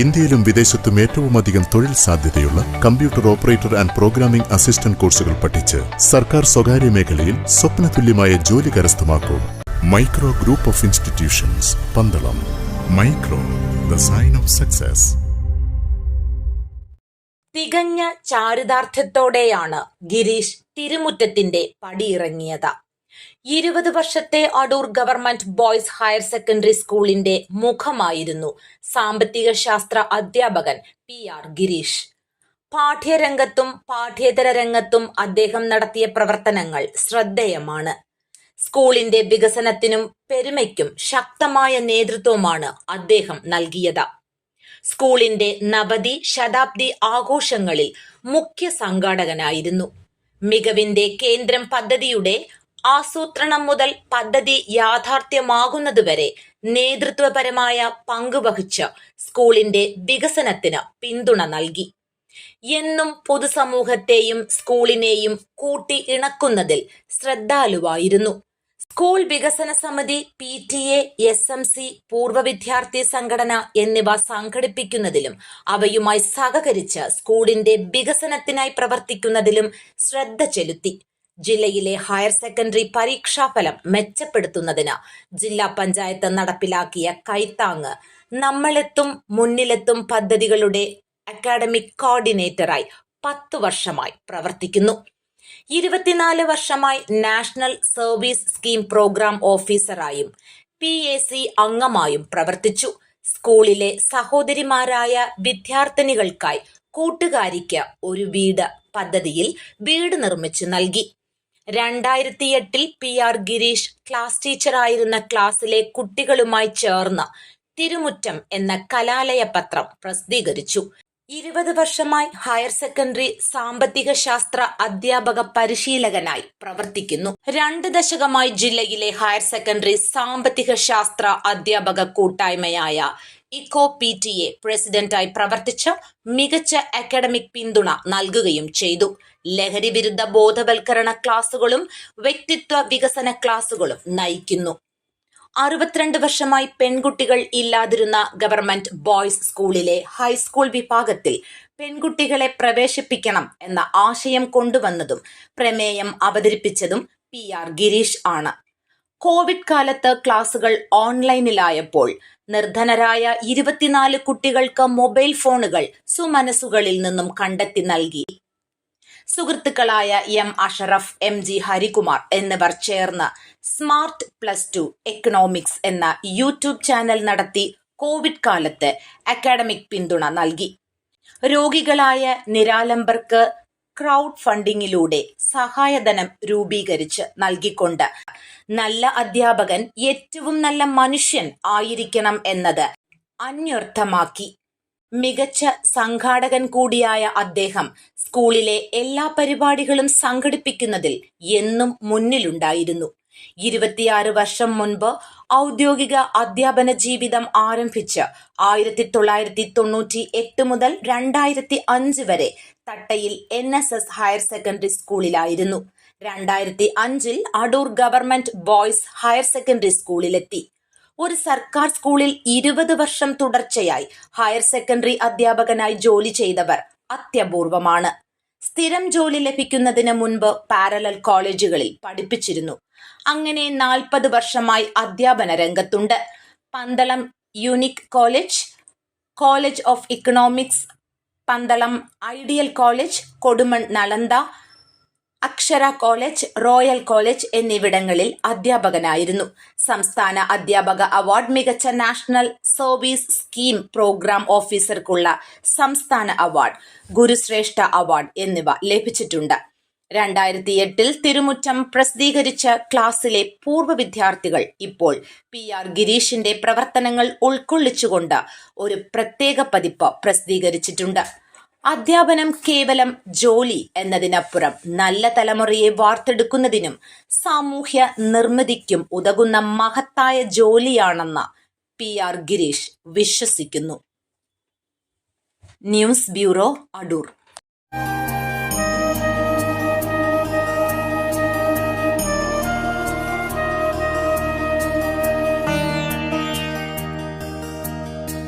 ഇന്ത്യയിലും വിദേശത്തും ഏറ്റവും അധികം തൊഴിൽ സാധ്യതയുള്ള computer operator and programming assistant കോഴ്സുകൾ പഠിച്ച് സർക്കാർ സ്വകാര്യ മേഖലയിൽ സ്വപ്നതുല്യമായ ജോലി കരസ്ഥമാക്കൂ. Micro group of institutions Pandalam. Micro the sign of success. തികഞ്ഞ ചാരിതാർത്ഥ്യത്തോടെയാണ് ഗിരീഷ് തിരുമുറ്റത്തിന്റെ പടിയിറങ്ങിയത്. ഇരുപത് വർഷത്തെ Adoor government boys higher secondary സ്കൂളിന്റെ മുഖമായിരുന്നു. സാമ്പത്തിക ശാസ്ത്ര അധ്യാപകൻ പി ആർ ഗിരീഷ്. പാഠ്യരംഗത്തും പാഠ്യേതര രംഗത്തും അദ്ദേഹം നടത്തിയ പ്രവർത്തനങ്ങൾ ശ്രദ്ധേയമാണ്. സ്കൂളിന്റെ വികസനത്തിനും പെരുമയ്ക്കും ശക്തമായ നേതൃത്വമാണ് അദ്ദേഹം നൽകിയത്. സ്കൂളിന്റെ നവതി ശതാബ്ദി ആഘോഷങ്ങളിൽ മുഖ്യ സംഘാടകനായിരുന്നു. മികവിന്റെ കേന്ദ്രം പദ്ധതിയുടെ ആസൂത്രണം മുതൽ പദ്ധതി യാഥാർത്ഥ്യമാകുന്നതുവരെ നേതൃത്വപരമായ പങ്കുവഹിച്ച് സ്കൂളിന്റെ വികസനത്തിന് പിന്തുണ നൽകി. എന്നും പൊതുസമൂഹത്തെയും സ്കൂളിനെയും കൂട്ടി ഇണക്കുന്നതിൽ ശ്രദ്ധാലുവായിരുന്നു. സ്കൂൾ വികസന സമിതി P T A S M C പൂർവ വിദ്യാർത്ഥി സംഘടന എന്നിവ സംഘടിപ്പിക്കുന്നതിലും അവയുമായി സഹകരിച്ച് സ്കൂളിന്റെ വികസനത്തിനായി പ്രവർത്തിക്കുന്നതിലും ശ്രദ്ധ ചെലുത്തി. ജില്ലയിലെ ഹയർ സെക്കൻഡറി പരീക്ഷാഫലം മെച്ചപ്പെടുത്തുന്നതിന് ജില്ലാ പഞ്ചായത്ത് നടപ്പിലാക്കിയ കൈത്താങ് നമ്മളെത്തും മുന്നിലെത്തും പദ്ധതികളുടെ അക്കാഡമിക് കോർഡിനേറ്ററായി പത്തു വർഷമായി പ്രവർത്തിക്കുന്നു. ഇരുപത്തിനാല് വർഷമായി നാഷണൽ സർവീസ് സ്കീം പ്രോഗ്രാം ഓഫീസറായും പി എ സി അംഗമായും പ്രവർത്തിച്ചു. സ്കൂളിലെ സഹോദരിമാരായ വിദ്യാർത്ഥിനികൾക്കായി കൂട്ടുകാരിക്ക് ഒരു വീട് പദ്ധതിയിൽ വീട് നിർമ്മിച്ചു നൽകി. രണ്ടായിരത്തി എട്ടിൽ പി ആർ ഗിരീഷ് ക്ലാസ് ടീച്ചറായിരുന്ന ക്ലാസ്സിലെ കുട്ടികളുമായി ചേർന്ന് തിരുമുറ്റം എന്ന കലാലയ പത്രം പ്രസിദ്ധീകരിച്ചു. ഇരുപത് വർഷമായി ഹയർ സെക്കൻഡറി സാമ്പത്തിക ശാസ്ത്ര അധ്യാപക പരിശീലകനായി പ്രവർത്തിക്കുന്നു. രണ്ട് ദശകമായി ജില്ലയിലെ ഹയർ സെക്കൻഡറി സാമ്പത്തിക ശാസ്ത്ര അധ്യാപക കൂട്ടായ്മയായ ഇക്കോ പി ടി എ പ്രസിഡന്റായി പ്രവർത്തിച്ച് മികച്ച അക്കാഡമിക് പിന്തുണ നൽകുകയും ചെയ്തു. ലഹരി വിരുദ്ധ ബോധവൽക്കരണ ക്ലാസുകളും വ്യക്തിത്വ വികസന ക്ലാസുകളും നയിക്കുന്നു. അറുപത്തിരണ്ട് വർഷമായി പെൺകുട്ടികൾ ഇല്ലാതിരുന്ന ഗവൺമെന്റ് ബോയ്സ് സ്കൂളിലെ ഹൈസ്കൂൾ വിഭാഗത്തിൽ പെൺകുട്ടികളെ പ്രവേശിപ്പിക്കണം എന്ന ആശയം കൊണ്ടുവന്നതും പ്രമേയം അവതരിപ്പിച്ചതും പി ആർ ഗിരീഷ് ആണ്. കോവിഡ് കാലത്ത് ക്ലാസുകൾ ഓൺലൈനിലായപ്പോൾ നിർധനരായ ഇരുപത്തിനാല് കുട്ടികൾക്ക് മൊബൈൽ ഫോണുകൾ സുമനസുകളിൽ നിന്നും കണ്ടെത്തി നൽകി. സുഹൃത്തുക്കളായ M Ashraf M G Harikumar എന്നിവർ ചേർന്ന് സ്മാർട്ട് പ്ലസ് ടു എക്കണോമിക്സ് എന്ന യൂട്യൂബ് ചാനൽ നടത്തി കോവിഡ് കാലത്ത് അക്കാഡമിക് പിന്തുണ നൽകി. രോഗികളായ നിരാലംബർക്ക് ക്രൗഡ് ഫണ്ടിങ്ങിലൂടെ സഹായധനം രൂപീകരിച്ച് നൽകിക്കൊണ്ട് നല്ല അധ്യാപകൻ ഏറ്റവും നല്ല മനുഷ്യൻ ആയിരിക്കണം എന്നത് അന്വർത്ഥമാക്കി. മികച്ച സംഘാടകൻ കൂടിയായ അദ്ദേഹം സ്കൂളിലെ എല്ലാ പരിപാടികളും സംഘടിപ്പിക്കുന്നതിൽ എന്നും മുന്നിലുണ്ടായിരുന്നു. ഇരുപത്തിയാറ് വർഷം മുൻപ് ഔദ്യോഗിക അധ്യാപന ജീവിതം ആരംഭിച്ച് ആയിരത്തി തൊള്ളായിരത്തി തൊണ്ണൂറ്റി എട്ട് മുതൽ രണ്ടായിരത്തി അഞ്ച് വരെ തട്ടയിൽ N S S higher secondary സ്കൂളിലായിരുന്നു രണ്ടായിരത്തി അഞ്ചിൽ Adoor government boys higher secondary സ്കൂളിലെത്തി ഒരു സർക്കാർ സ്കൂളിൽ ഇരുപത് വർഷം തുടർച്ചയായി ഹയർ സെക്കൻഡറി അധ്യാപകനായി ജോലി ചെയ്തവർ അത്യപൂർവമാണ്. സ്ഥിരം ജോലി ലഭിക്കുന്നതിന് മുൻപ് പാരലൽ കോളേജുകളിൽ പഠിപ്പിച്ചിരുന്നു. അങ്ങനെ നാൽപ്പത് വർഷമായി അധ്യാപന രംഗത്തുണ്ട്. Pandalam unique college college of economics Pandalam ideal college Kodumon Nalanda Akshara college royal college എന്നിവിടങ്ങളിൽ അധ്യാപകനായിരുന്നു. സംസ്ഥാന അധ്യാപക അവാർഡ് മികച്ച നാഷണൽ സർവീസ് സ്കീം പ്രോഗ്രാം ഓഫീസർക്കുള്ള സംസ്ഥാന അവാർഡ് ഗുരുശ്രേഷ്ഠ അവാർഡ് എന്നിവ ലഭിച്ചിട്ടുണ്ട്. രണ്ടായിരത്തി എട്ടിൽ തിരുമുറ്റം പ്രസിദ്ധീകരിച്ച ക്ലാസ്സിലെ പൂർവ വിദ്യാർത്ഥികൾ ഇപ്പോൾ പി ആർ ഗിരീഷിന്റെ പ്രവർത്തനങ്ങൾ ഉൾക്കൊള്ളിച്ചുകൊണ്ട് ഒരു പ്രത്യേക പതിപ്പ് പ്രസിദ്ധീകരിച്ചിട്ടുണ്ട്. അധ്യാപനം കേവലം ജോലി എന്നതിനപ്പുറം നല്ല തലമുറയെ വാർത്തെടുക്കുന്നതിനും സാമൂഹ്യ നിർമ്മിതിക്കും ഉതകുന്ന മഹത്തായ ജോലിയാണെന്ന് പി ആർ ഗിരീഷ് വിശ്വസിക്കുന്നു. News bureau Adoor.